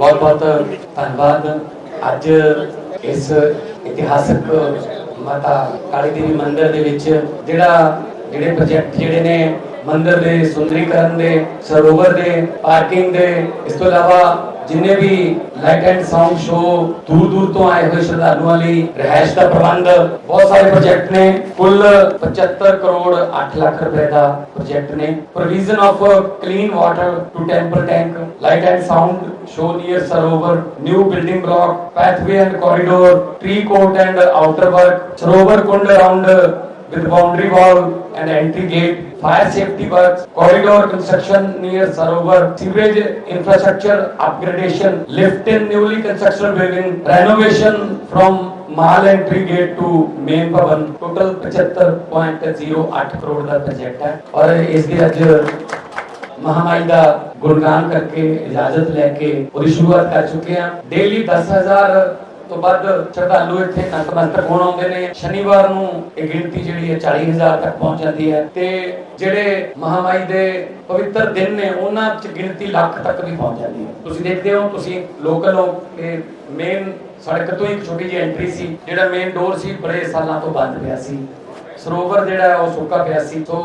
ਬਹੁਤ ਬਹੁਤ ਧੰਨਵਾਦ। ਅੱਜ ਇਸ ਇਤਿਹਾਸਕ ਮਾਤਾ ਕਾਲੀ ਦੇਵੀ ਮੰਦਿਰ ਦੇ ਵਿੱਚ ਜਿਹੜਾ ਜਿਹੜੇ ਪ੍ਰੋਜੈਕਟ ਜਿਹੜੇ ਨੇ ਮੰਦਰ ਦੇ, ਸੁੰਦਰੀਕਰਨ ਦੇ, ਸਰੋਵਰ ਦੇ, ਪਾਰਕਿੰਗ ਦੇ, ਇਸ ਤੋਂ ਇਲਾਵਾ ਜਿੰਨੇ ਵੀ ਲਾਈਟ ਐਂਡ ਸਾਊਂਡ ਸ਼ੋ ਦੂਰ ਦੂਰ ਤੋਂ ਆਏ ਹੋਏ ਸ਼ਰਧਾਲੂਆਂ ਲਈ ਰਹਿائش ਦਾ ਪ੍ਰਬੰਧ, ਬਹੁਤ ਸਾਰੇ ਪ੍ਰੋਜੈਕਟ ਨੇ। ਕੁੱਲ 75 ਕਰੋੜ 8 ਲੱਖ ਰੁਪਏ ਦਾ ਪ੍ਰੋਜੈਕਟ ਨੇ। Provision of clean water to temple tank light and sound show near sarovar new building block pathway and corridor tree court and outer work sarovar kund around with boundary wall and entry gate, fire safety works, corridor construction near Sarovar, sewage infrastructure upgradation, lift in newly construction building, renovation from Mahal entry gate to main Bhavan total 75.08 crore the project ਹੈ ਔਰ ਇਸ ਦੀ ਅੱਜ ਮਹਾਮਾਈ ਦਾ ਗੁਣਗਾਨ ਕਰਕੇ ਇਜਾਜ਼ਤ ਲੈ ਕੇ ਉਹਦੀ ਸ਼ੁਰੂਆਤ ਕਰ ਚੁੱਕੇ ਹਾਂ ਡੇਲੀ 10000 ਤੋਂ ਵੱਧ ਸ਼ਰਧਾਲੂ ਇੱਥੇ ਨਤਮਸਤਕ ਹੋਣ ਆਉਂਦੇ ਨੇ। ਸ਼ਨੀਵਾਰ ਨੂੰ ਇਹ ਗਿਣਤੀ ਜਿਹੜੀ ਹੈ 40000 ਤੱਕ ਪਹੁੰਚ ਜਾਂਦੀ ਹੈ ਤੇ ਜਿਹੜੇ ਮਹਾਮਾਈ ਦੇ ਪਵਿੱਤਰ ਦਿਨ ਨੇ, ਉਹਨਾਂ 'ਚ ਗਿਣਤੀ ਲੱਖ ਤੱਕ ਵੀ ਪਹੁੰਚ ਜਾਂਦੀ ਹੈ। ਤੁਸੀਂ ਦੇਖਦੇ ਹੋ, ਤੁਸੀਂ ਲੋਕਲ ਹੋ, ਇਹ ਮੇਨ ਸੜਕ ਤੋਂ ਇੱਕ ਛੋਟੀ ਜਿਹੀ ਐਂਟਰੀ ਸੀ, ਜਿਹੜਾ ਮੇਨ ਡੋਰ ਸੀ, ਬੜੇ ਸਾਲਾਂ ਤੋਂ ਬੰਦ ਪਿਆ ਸੀ। ਸਰੋਵਰ ਜਿਹੜਾ ਉਹ ਸੁੱਕਾ ਪਿਆ ਸੀ। ਸੋ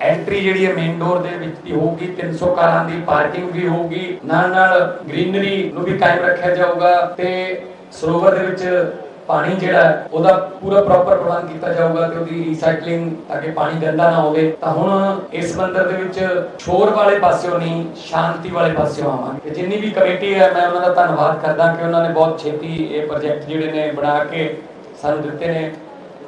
ਐਂਟਰੀ ਜਿਹੜੀ ਹੈ ਮੇਨ ਡੋਰ ਦੇ ਵਿੱਚ ਦੀ ਹੋਊਗੀ 300 ਕਾਰਾਂ ਦੀ ਪਾਰਕਿੰਗ ਵੀ ਹੋਊਗੀ। ਨਾਲ ਨਾਲ ਗ੍ਰੀਨਰੀ ਨੂੰ ਵੀ ਕਾਇਮ ਰੱਖਿਆ ਜਾਊਗਾ ਤੇ ਸਰੋਵਰ ਦੇ ਵਿੱਚ ਪਾਣੀ ਜਿਹੜਾ ਉਹਦਾ ਪੂਰਾ ਪ੍ਰੋਪਰ ਪ੍ਰਬੰਧ ਕੀਤਾ ਜਾਊਗਾ ਤੇ ਉਹਦੀ ਰੀਸਾਈਕਲਿੰਗ ਤਾਂ ਕਿ ਪਾਣੀ ਗੰਦਾ ਨਾ ਹੋਵੇ। ਤਾਂ ਹੁਣ ਇਸ ਮੰਦਰ ਦੇ ਵਿੱਚ ਸ਼ੋਰ ਵਾਲੇ ਪਾਸਿਓਂ ਨਹੀਂ, ਸ਼ਾਂਤੀ ਵਾਲੇ ਪਾਸਿਓਂ ਆਵਾਂਗੇ। ਜਿੰਨੀ ਵੀ ਕਮੇਟੀ ਹੈ, ਮੈਂ ਉਹਨਾਂ ਦਾ ਧੰਨਵਾਦ ਕਰਦਾ ਕਿ ਉਹਨਾਂ ਨੇ ਬਹੁਤ ਛੇਤੀ ਇਹ ਪ੍ਰੋਜੈਕਟ ਜਿਹੜੇ ਨੇ ਬਣਾ ਕੇ ਸਾਨੂੰ ਦਿੱਤੇ ਨੇ।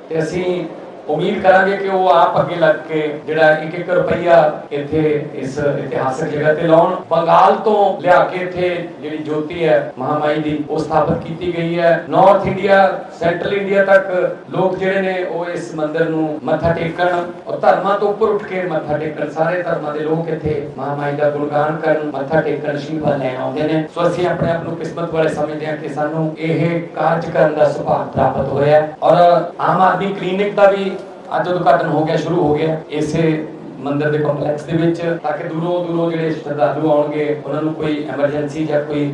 ਤੇ ਅਸੀਂ ਉਮੀਦ ਕਰਾਂਗੇ ਕਿ ਉਹ ਆਪ ਅੱਗੇ ਲੱਗ ਕੇ ਜਿਹੜਾ ਇੱਕ ਇੱਕ ਰੁਪਈਆ ਇੱਥੇ ਇਸ ਇਤਿਹਾਸਕ ਜਗ੍ਹਾ ਤੇ ਲਾਉਣ। ਬੰਗਾਲ ਤੋਂ ਲਿਆ ਕੇ ਇੱਥੇ ਜਿਹੜੀ ਜੋਤੀ ਹੈ, ਮਹਾਮਾਈ ਦੀ, ਉਹ ਸਥਾਪਿਤ ਕੀਤੀ ਗਈ ਹੈ। ਨਾਰਥ ਇੰਡੀਆ ਸੈਂਟਰਲ ਇੰਡੀਆ ਤੱਕ ਲੋਕ ਜਿਹੜੇ ਨੇ, ਉਹ ਇਸ ਮੰਦਿਰ ਨੂੰ ਮੱਥਾ ਟੇਕਣ ਔਰ ਧਰਮਾਂ ਤੋਂ ਉੱਪਰ ਉੱਠ ਕੇ ਮੱਥਾ ਟੇਕਣ। ਸਾਰੇ ਧਰਮਾਂ ਦੇ ਲੋਕ ਇੱਥੇ ਮਹਾਮਾਈ ਦਾ ਗੁਣਗਾਨ ਕਰਨ, ਮੱਥਾ ਟੇਕਣ ਆਸ਼ੀਰਵਾਦ ਲੈਣ ਆਉਂਦੇ ਨੇ। ਸੋ ਅਸੀਂ ਆਪਣੇ ਆਪ ਨੂੰ ਕਿਸਮਤ ਵਾਲੇ ਸਮਝਦੇ ਹਾਂ ਕਿ ਸਾਨੂੰ ਇਹ ਕਾਰਜ ਕਰਨ ਦਾ ਸੁਭਾਗ ਪ੍ਰਾਪਤ ਹੋਇਆ ਔਰ ਆਮ ਆਦਮੀ ਕਲੀਨਿਕ ਦਾ ਵੀ ਅੱਜ ਉਦਘਾਟਨ ਹੋ ਗਿਆ ਸ਼ੁਰੂ ਹੋ ਗਿਆ ਇਸੇ ਮੰਦਿਰ ਦੇ ਕੰਪਲੈਕਸ ਦੇ ਵਿੱਚ, ਤਾਂ ਕਿ ਦੂਰੋਂ ਦੂਰੋਂ ਜਿਹੜੇ ਸ਼ਰਧਾਲੂ ਆਉਣਗੇ, ਉਹਨਾਂ ਨੂੰ ਕੋਈ ਐਮਰਜੈਂਸੀ ਜਾਂ ਕੋਈ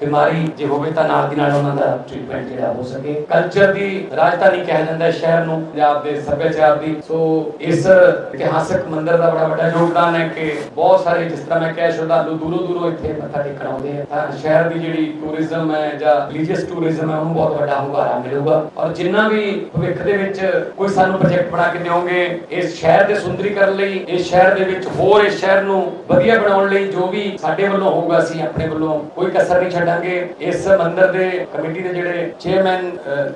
ਬਿਮਾਰੀ ਜੇ ਹੋਵੇ, ਤਾਂ ਨਾਲ ਦੀ ਨਾਲ ਉਹਨਾਂ ਦਾ ਟ੍ਰੀਟਮੈਂਟ ਜਿਹੜਾ ਹੋ ਸਕੇ। ਕਲਚਰ ਦੀ ਰਾਜਧਾਨੀ ਕਿਹਾ ਜਾਂਦਾ ਹੈ ਸ਼ਹਿਰ ਨੂੰ, ਪੰਜਾਬ ਦੇ ਸੱਭਿਆਚਾਰ ਦੀ। ਸੋ ਇਸ ਇਤਿਹਾਸਕ ਮੰਦਿਰ ਦਾ ਬੜਾ ਵੱਡਾ ਯੋਗਦਾਨ ਹੈ ਕਿ ਬਹੁਤ ਸਾਰੇ, ਜਿਸ ਤਰ੍ਹਾਂ ਮੈਂ ਕਿਹਾ, ਸ਼ਰਧਾਲੂ ਦੂਰੋਂ ਦੂਰੋਂ ਇੱਥੇ ਮੱਥਾ ਟੇਕਣ ਆਉਂਦੇ ਆ। ਤਾਂ ਸ਼ਹਿਰ ਦੀ ਜਿਹੜੀ ਟੂਰਿਜ਼ਮ ਹੈ ਜਾਂ ਰਿਲੀਜੀਅਸ ਟੂਰਿਜ਼ਮ ਹੈ, ਉਹਨੂੰ ਬਹੁਤ ਵੱਡਾ ਹੁੰਗਾਰਾ ਮਿਲੂਗਾ। ਔਰ ਜਿੰਨਾ ਵੀ ਭਵਿੱਖ ਦੇ ਵਿੱਚ ਕੋਈ ਸਾਨੂੰ ਪ੍ਰੋਜੈਕਟ ਬਣਾ ਕੇ ਦਿਓਗੇ, ਇਸ ਸ਼ਹਿਰ ਦੇ ਸੁੰਦਰੀਕਰਨ ਲਈ ਇਸ ਸ਼ਹਿਰ ਦੇ ਵਿੱਚ ਹੋਰ ਇਸ ਸ਼ਹਿਰ ਨੂੰ ਵਧੀਆ ਬਣਾਉਣ ਲਈ ਜੋ ਵੀ ਸਾਡੇ ਵੱਲੋਂ ਹੋਊਗਾ, ਅਸੀਂ ਆਪਣੇ ਵੱਲੋਂ ਕੋਈ ਕਸਰ ਨਹੀਂ ਛੱਡਾਂਗੇ। ਇਸ ਮੰਦਿਰ ਦੇ ਕਮੇਟੀ ਦੇ ਜਿਹੜੇ ਚੇਅਰਮੈਨ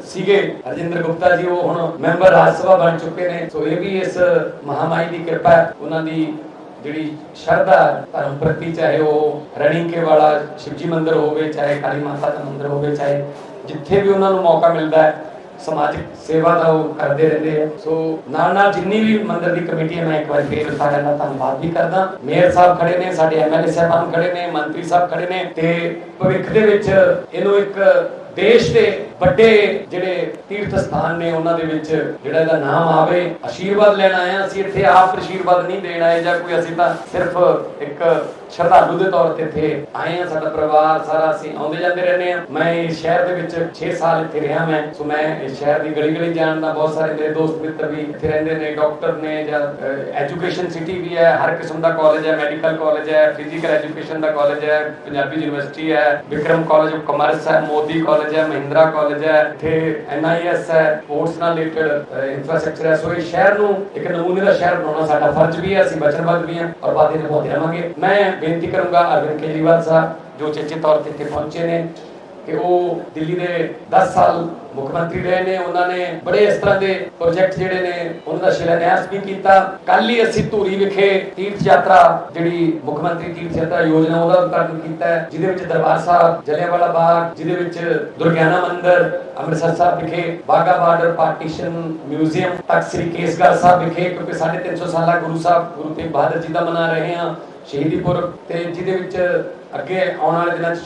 ਸੀਗੇ ਰਜਿੰਦਰ ਗੁਪਤਾ ਜੀ, ਉਹ ਹੁਣ ਮੈਂਬਰ ਰਾਜ ਸਭਾ ਬਣ ਚੁੱਕੇ ਨੇ। ਸੋ ਇਹ ਵੀ ਇਸ ਮਹਾਮਾਈ ਦੀ ਕਿਰਪਾ ਹੈ। ਉਹਨਾਂ ਦੀ ਜਿਹੜੀ ਸ਼ਰਧਾ ਧਰਮ ਪ੍ਰਤੀ, ਚਾਹੇ ਉਹ ਰਣੀਕੇ ਵਾਲਾ ਸ਼ਿਵਜੀ ਮੰਦਿਰ ਹੋਵੇ, ਚਾਹੇ ਕਾਲੀ ਮਾਤਾ ਦਾ ਮੰਦਿਰ ਹੋਵੇ, ਚਾਹੇ ਜਿੱਥੇ ਵੀ ਉਹਨਾਂ ਨੂੰ ਮੌਕਾ ਮਿਲਦਾ ਹੈ ਸਮਾਜਿਕ ਸੇਵਾ ਦਾ ਉਹ ਕਰਦੇ ਰਹਿੰਦੇ ਆ। ਸੋ ਨਾਲ ਨਾਲ ਜਿੰਨੀ ਵੀ ਮੰਦਿਰ ਦੀ ਕਮੇਟੀ ਹੈ ਮੈਂ ਇੱਕ ਵਾਰ ਫੇਰ ਸਾਰਿਆਂ ਦਾ ਧੰਨਵਾਦ ਵੀ ਕਰਦਾ। ਮੇਅਰ ਸਾਹਿਬ ਖੜੇ ਨੇ, ਸਾਡੇ ਐਮਐਲਏ ਸਾਹਿਬਾਨ ਖੜੇ ਨੇ, ਮੰਤਰੀ ਸਾਹਿਬ ਖੜੇ ਨੇ ਤੇ ਭਵਿੱਖ ਦੇ ਵਿੱਚ ਇਹਨੂੰ ਇੱਕ ਦੇਸ਼ ਦੇ ਵੱਡੇ ਜਿਹੜੇ ਤੀਰਥ ਸਥਾਨ ਨੇ ਉਹਨਾਂ ਦੇ ਵਿੱਚ ਜਿਹੜਾ ਇਹਦਾ ਨਾਮ ਆਵੇ ਆਸ਼ੀਰਵਾਦ ਲੈਣ ਆਏ ਹਾਂ ਅਸੀਂ, ਇੱਥੇ ਆਪ ਆਸ਼ੀਰਵਾਦ ਨਹੀਂ ਦੇਣ ਆਏ ਜਾਂ ਕੋਈ, ਅਸੀਂ ਤਾਂ ਸਿਰਫ ਇੱਕ ਸ਼ਰਧਾਲੂ ਦੇ ਤੌਰ ਤੇ ਇੱਥੇ ਆਏ ਹਾਂ, ਸਾਡਾ ਪਰਿਵਾਰ ਸਾਰਾ ਅਸੀਂ ਆਉਂਦੇ ਜਾਂਦੇ ਰਹਿੰਦੇ ਹਾਂ। ਮੈਂ ਇਸ ਸ਼ਹਿਰ ਦੇ ਵਿੱਚ 6 ਸਾਲ ਇੱਥੇ ਰਿਹਾ ਮੈਂ, ਸੋ ਮੈਂ ਇਸ ਸ਼ਹਿਰ ਦੀ ਗਲੀ ਗਲੀ ਜਾਣਦਾ ਬਹੁਤ ਸਾਰੇ ਮੇਰੇ ਦੋਸਤ ਮਿੱਤਰ ਵੀ ਇੱਥੇ ਰਹਿੰਦੇ ਨੇ, ਡਾਕਟਰ ਨੇ ਜਾਂ ਐਜੂਕੇਸ਼ਨ ਸਿਟੀ ਵੀ ਹੈ, ਹਰ ਕਿਸਮ ਦਾ ਕਾਲਜ ਹੈ, ਮੈਡੀਕਲ ਕਾਲਜ ਹੈ, ਫਿਜ਼ੀਕਲ ਐਜੂਕੇਸ਼ਨ ਦਾ ਕਾਲਜ ਹੈ, ਪੰਜਾਬੀ ਯੂਨੀਵਰਸਿਟੀ ਹੈ, ਵਿਕਰਮ ਕਾਲਜ ਆਫ ਕਮਰਸ ਹੈ, ਮੋਦੀ ਕਾਲਜ ਹੈ, ਮਹਿੰਦਰਾ ਕਾਲਜ ਹੈ, ਇੱਥੇ ਐਨਆਈਐਸ ਹੈ ਸਪੋਰਟਸ ਨਾਲ ਰਿਲੇਟਡ ਇਨਫਰਾਸਟ੍ਰਕਚਰ ਹੈ। ਸੋ ਇਹ ਸ਼ਹਿਰ ਨੂੰ ਇੱਕ ਨਮੂਨੇ ਦਾ ਸ਼ਹਿਰ ਬਣਾਉਣਾ ਸਾਡਾ ਫਰਜ਼ ਵੀ ਹੈ, ਅਸੀਂ ਵਚਨਬੱਧ ਵੀ ਹਾਂ ਔਰ ਵਾਅਦੇ ਨਿਭਾਉਂਦੇ ਰਹਾਂਗੇ ਮੈਂ ਬੇਨਤੀ ਕਰੂੰਗਾ ਅਰਵਿੰਦ ਕੇਜਰੀਵਾਲ ਸਾਹਿਬ, ਜੋ ਚੇਚੇ ਤੌਰ ਤੇ ਇੱਥੇ ਪਹੁੰਚੇ ਨੇ ਕਿ ਉਹ ਦਿੱਲੀ ਦੇ 10 ਸਾਲ ਮੁੱਖ ਮੰਤਰੀ ਰਹੇ ਨੇ, ਉਹਨਾਂ ਨੇ ਬੜੇ ਇਸ ਤਰ੍ਹਾਂ ਦੇ ਪ੍ਰੋਜੈਕਟ ਜਿਹੜੇ ਨੇ, ਉਹਨਾਂ ਦਾ ਸ਼ਿਲਾਨਿਆਸ ਵੀ ਕੀਤਾ। ਕੱਲ ਹੀ ਅਸੀਂ ਧੂਰੀ ਵਿਖੇ ਤੀਰਥ ਯਾਤਰਾ, ਜਿਹੜੀ ਮੁੱਖ ਮੰਤਰੀ ਤੀਰਥ ਯਾਤਰਾ ਯੋਜਨਾ, ਉਹਦਾ ਉਦਘਾਟਨ ਕੀਤਾ ਹੈ, ਜਿਹਦੇ ਵਿੱਚ ਦਰਬਾਰ ਸਾਹਿਬ, ਜਲਿਆਂਵਾਲਾ ਬਾਗ, ਜਿਹਦੇ ਵਿੱਚ ਦੁਰਗਿਆਨਾ ਮੰਦਿਰ, ਅੰਮ੍ਰਿਤਸਰ ਸਾਹਿਬ ਵਿਖੇ Baga border partition museum Takht Sri Kesgarh Sahib ਵਿਖੇ, ਕਿਉਂਕਿ 350 ਸਾਲਾ ਗੁਰੂ ਸਾਹਿਬ, ਗੁਰੂ ਤੇਗ ਬਹਾਦਰ ਜੀ ਦਾ ਮਨਾ ਰਹੇ ਹਾਂ, ਸ਼ਹੀਦੀ ਪੁਰਬ ਤੇ, ਜਿਹਦੇ ਵਿੱਚ ਅੱਗੇ ਆਉਣ ਵਾਲੇ ਦਿਨਾਂ 'ਚ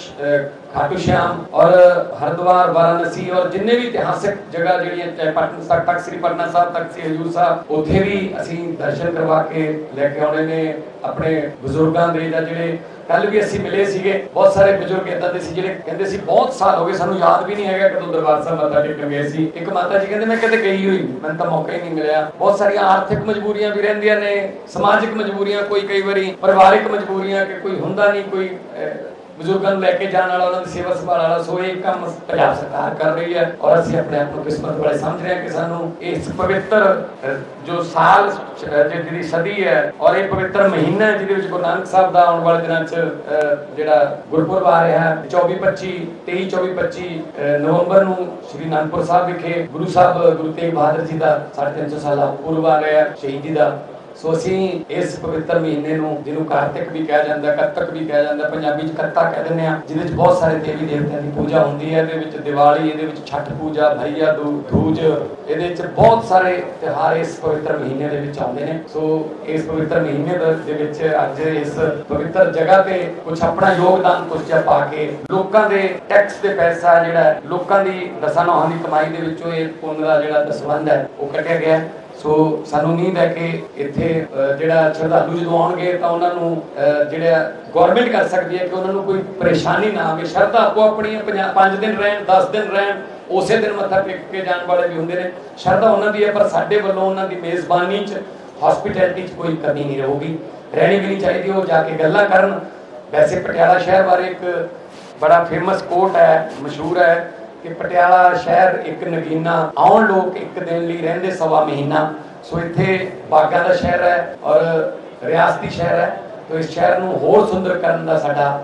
ਅਹ, ਖਾਟੂ ਸ਼ਾਮ ਔਰ ਹਰਿਦੁਆਰ ਵਾਰਾਣਸੀ ਔਰ ਜਿੰਨੇ ਵੀ ਇਤਿਹਾਸਕ ਜਗ੍ਹਾ ਜਿਹੜੀਆਂ ਚਾਹੇ ਪਟਨਾ ਸਾਹਿਬ ਤੱਕ ਸ੍ਰੀ ਪਟਨਾ ਸਾਹਿਬ ਤੱਕ ਸ੍ਰੀ ਹਜੂਰ ਸਾਹਿਬ ਉੱਥੇ ਵੀ ਅਸੀਂ ਦਰਸ਼ਨ ਕਰਵਾ ਕੇ ਲੈ ਕੇ ਆਉਣੇ ਨੇ ਆਪਣੇ ਬਜ਼ੁਰਗਾਂ ਦੇ ਜਾਂ ਜਿਹੜੇ ਕੱਲ ਵੀ ਅਸੀਂ ਮਿਲੇ ਸੀਗੇ ਬਹੁਤ ਸਾਰੇ ਬਜ਼ੁਰਗ ਇਦਾਂ ਦੇ ਸੀ ਜਿਹੜੇ ਕਹਿੰਦੇ ਸੀ ਬਹੁਤ ਸਾਲ ਹੋ ਗਏ ਸਾਨੂੰ ਯਾਦ ਵੀ ਨਹੀਂ ਹੈਗਾ ਕਦੋਂ ਦਰਬਾਰ ਸਾਹਿਬ ਮੱਥਾ ਟੇਕਣ ਗਏ ਸੀ। ਇੱਕ ਮਾਤਾ ਜੀ ਕਹਿੰਦੇ ਮੈਂ ਕਦੇ ਗਈ ਹੋਈ ਮੈਨੂੰ ਤਾਂ ਮੌਕਾ ਹੀ ਨਹੀਂ ਮਿਲਿਆ। ਬਹੁਤ ਸਾਰੀਆਂ ਆਰਥਿਕ ਮਜਬੂਰੀਆਂ ਵੀ ਰਹਿੰਦੀਆਂ ਨੇ ਸਮਾਜਿਕ ਮਜਬੂਰੀਆਂ ਕੋਈ ਕਈ ਵਾਰੀ ਪਰਿਵਾਰਿਕ ਮਜਬੂਰੀਆਂ ਕਿ ਕੋਈ ਹੁੰਦਾ ਨਹੀਂ ਕੋਈ ਬਜ਼ੁਰਗਾਂ ਨੂੰ ਲੈ ਕੇ ਜਾਣ ਵਾਲਾ, ਉਹਨਾਂ ਦੀ ਸੇਵਾ ਸੰਭਾਲ ਵਾਲਾ, ਸੋ ਇਹ ਕੰਮ ਪੰਜਾਬ ਸਰਕਾਰ ਕਰ ਰਹੀ ਹੈ ਔਰ ਅਸੀਂ ਆਪਣੇ ਆਪ ਨੂੰ ਕਿਸਮਤ ਵਾਲੇ ਸਮਝ ਰਹੇ ਹਾਂ ਕਿ ਸਾਨੂੰ ਇਸ ਪਵਿੱਤਰ ਜੋ ਸਾਲ ਜਿਹੜੀ ਸਦੀ ਹੈ ਔਰ ਇਹ ਪਵਿੱਤਰ ਮਹੀਨਾ ਜਿਹਦੇ ਵਿੱਚ ਗੁਰੂ ਨਾਨਕ ਸਾਹਿਬ ਦਾ ਆਉਣ ਵਾਲੇ ਦਿਨਾਂ 'ਚ ਜਿਹੜਾ ਗੁਰਪੁਰਬ ਆ ਰਿਹਾ ਹੈ 24 25 23 24 25 ਨਵੰਬਰ ਨੂੰ ਸ੍ਰੀ ਅਨੰਦਪੁਰ ਸਾਹਿਬ ਵਿਖੇ ਗੁਰੂ ਸਾਹਿਬ, ਗੁਰੂ ਤੇਗ ਬਹਾਦਰ ਜੀ ਦਾ 350 ਸਾਲਾ ਪੁਰਬ ਆ ਰਿਹਾ ਹੈ, ਸ਼ਹੀਦੀ ਦਾ ਸੋ ਅਸੀਂ ਇਸ ਪਵਿੱਤਰ ਮਹੀਨੇ ਨੂੰ, ਜਿਹਨੂੰ ਕਾਰਤਿਕ ਵੀ ਕਿਹਾ ਜਾਂਦਾ, ਕੱਤਕ ਵੀ ਕਿਹਾ ਜਾਂਦਾ, ਪੰਜਾਬੀ ਚ ਕੱਤਾ ਕਹਿ ਦਿੰਦੇ ਆ ਜਿਹਦੇ ਵਿੱਚ ਬਹੁਤ ਸਾਰੇ ਦੇਵੀ ਦੇਵਤਿਆਂ ਦੀ ਪੂਜਾ ਹੁੰਦੀ ਹੈ, ਇਹਦੇ ਵਿੱਚ ਦੀਵਾਲੀ, ਇਹਦੇ ਵਿੱਚ ਛੱਠ ਪੂਜਾ ਭਈਆ ਦੂਜ, ਇਹਦੇ ਵਿੱਚ ਬਹੁਤ ਸਾਰੇ ਤਿਉਹਾਰ ਇਸ ਪਵਿੱਤਰ ਮਹੀਨੇ ਦੇ ਵਿੱਚ ਆਉਂਦੇ ਨੇ। ਸੋ ਇਸ ਪਵਿੱਤਰ ਮਹੀਨੇ ਦੇ- ਵਿੱਚ ਅੱਜ ਇਸ ਪਵਿੱਤਰ ਜਗ੍ਹਾ ਤੇ ਕੁਝ ਆਪਣਾ ਯੋਗਦਾਨ ਕੁਝ ਜਿਹਾ ਪਾ ਕੇ ਲੋਕਾਂ ਦੇ ਟੈਕਸ ਦੇ ਪੈਸਾ ਜਿਹੜਾ ਲੋਕਾਂ ਦੀ ਦਸਾਂ ਨੌਹਾਂ ਦੀ ਕਮਾਈ ਦੇ ਵਿੱਚੋਂ ਇਹ ਪੁੰਨ ਦਾ ਜਿਹੜਾ ਦਸਵੰਧ ਹੈ, ਉਹ ਕੱਢਿਆ ਗਿਆ ਸੋ ਸਾਨੂੰ ਉਮੀਦ ਹੈ ਕਿ ਇੱਥੇ ਜਿਹੜਾ ਸ਼ਰਧਾਲੂ ਜਦੋਂ ਆਉਣਗੇ ਤਾਂ ਉਹਨਾਂ ਨੂੰ ਅਹ, ਜਿਹੜਾ ਗਵਰਨਮੈਂਟ ਕਰ ਸਕਦੀ ਹੈ ਕਿ ਉਹਨਾਂ ਨੂੰ ਕੋਈ ਪਰੇਸ਼ਾਨੀ ਨਾ ਆਵੇ। ਸ਼ਰਧਾ ਆਪੋ ਆਪਣੀਆਂ 5 ਦਿਨ ਰਹਿਣ 10 ਦਿਨ ਰਹਿਣ ਉਸੇ ਦਿਨ ਮੱਥਾ ਟੇਕ ਕੇ ਜਾਣ ਵਾਲੇ ਵੀ ਹੁੰਦੇ ਨੇ। ਸ਼ਰਧਾ ਉਹਨਾਂ ਦੀ ਹੈ ਪਰ ਸਾਡੇ ਵੱਲੋਂ ਉਹਨਾਂ ਦੀ ਮੇਜ਼ਬਾਨੀ 'ਚ ਹਸਪਿਟੈਲਿਟੀ 'ਚ ਕੋਈ ਕਮੀ ਨਹੀਂ ਰਹੂਗੀ। ਰਹਿਣੀ ਵੀ ਨਹੀਂ ਚਾਹੀਦੀ ਉਹ ਜਾ ਕੇ ਗੱਲਾਂ ਕਰਨ। ਵੈਸੇ ਪਟਿਆਲਾ ਸ਼ਹਿਰ ਬਾਰੇ ਇੱਕ ਬੜਾ ਫੇਮਸ ਕੋਟ ਹੈ ਮਸ਼ਹੂਰ ਹੈ ਕਿ ਪਟਿਆਲਾ ਸ਼ਹਿਰ ਇੱਕ ਨਗੀਨਾ, ਆਉਣ ਲੋਕ ਇੱਕ ਦਿਨ ਲਈ ਰਹਿੰਦੇ ਸਵਾ ਮਹੀਨਾ। ਸੋ ਇੱਥੇ ਬਾਗਾਂ ਦਾ ਸ਼ਹਿਰ ਹੈ ਔਰ ਰਿਆਸਤੀ ਸ਼ਹਿਰ ਹੈ। ਤੋ ਇਸ ਸ਼ਹਿਰ ਨੂੰ ਹੋਰ ਸੁੰਦਰ ਕਰਨ ਦਾ ਸਾਡਾ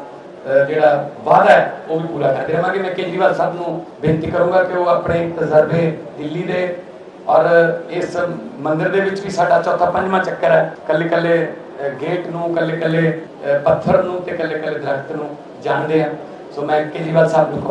ਜਿਹੜਾ ਵਾਅਦਾ ਹੈ, ਉਹ ਵੀ ਪੂਰਾ ਕਰਦੇ ਰਹਾਂਗੇ ਮੈਂ ਕੇਜਰੀਵਾਲ ਸਾਹਿਬ ਨੂੰ ਬੇਨਤੀ ਕਰੂੰਗਾ ਕਿ ਉਹ ਆਪਣੇ ਤਜਰਬੇ ਦਿੱਲੀ ਦੇ ਔਰ ਇਸ ਮੰਦਿਰ ਦੇ ਵਿੱਚ ਵੀ ਸਾਡਾ ਚੌਥਾ, ਪੰਜਵਾਂ ਚੱਕਰ ਹੈ। ਕੱਲੇ ਕੱਲੇ ਗੇਟ ਨੂੰ ਕੱਲੇ ਕੱਲੇ ਪੱਥਰ ਨੂੰ ਤੇ ਕੱਲੇ ਕੱਲੇ ਦਰਖਤ ਨੂੰ ਜਾਣਦੇ ਆ ਸੋ ਮੈਂ ਕੇਜਰੀਵਾਲ ਸਾਹਿਬ ਨੂੰ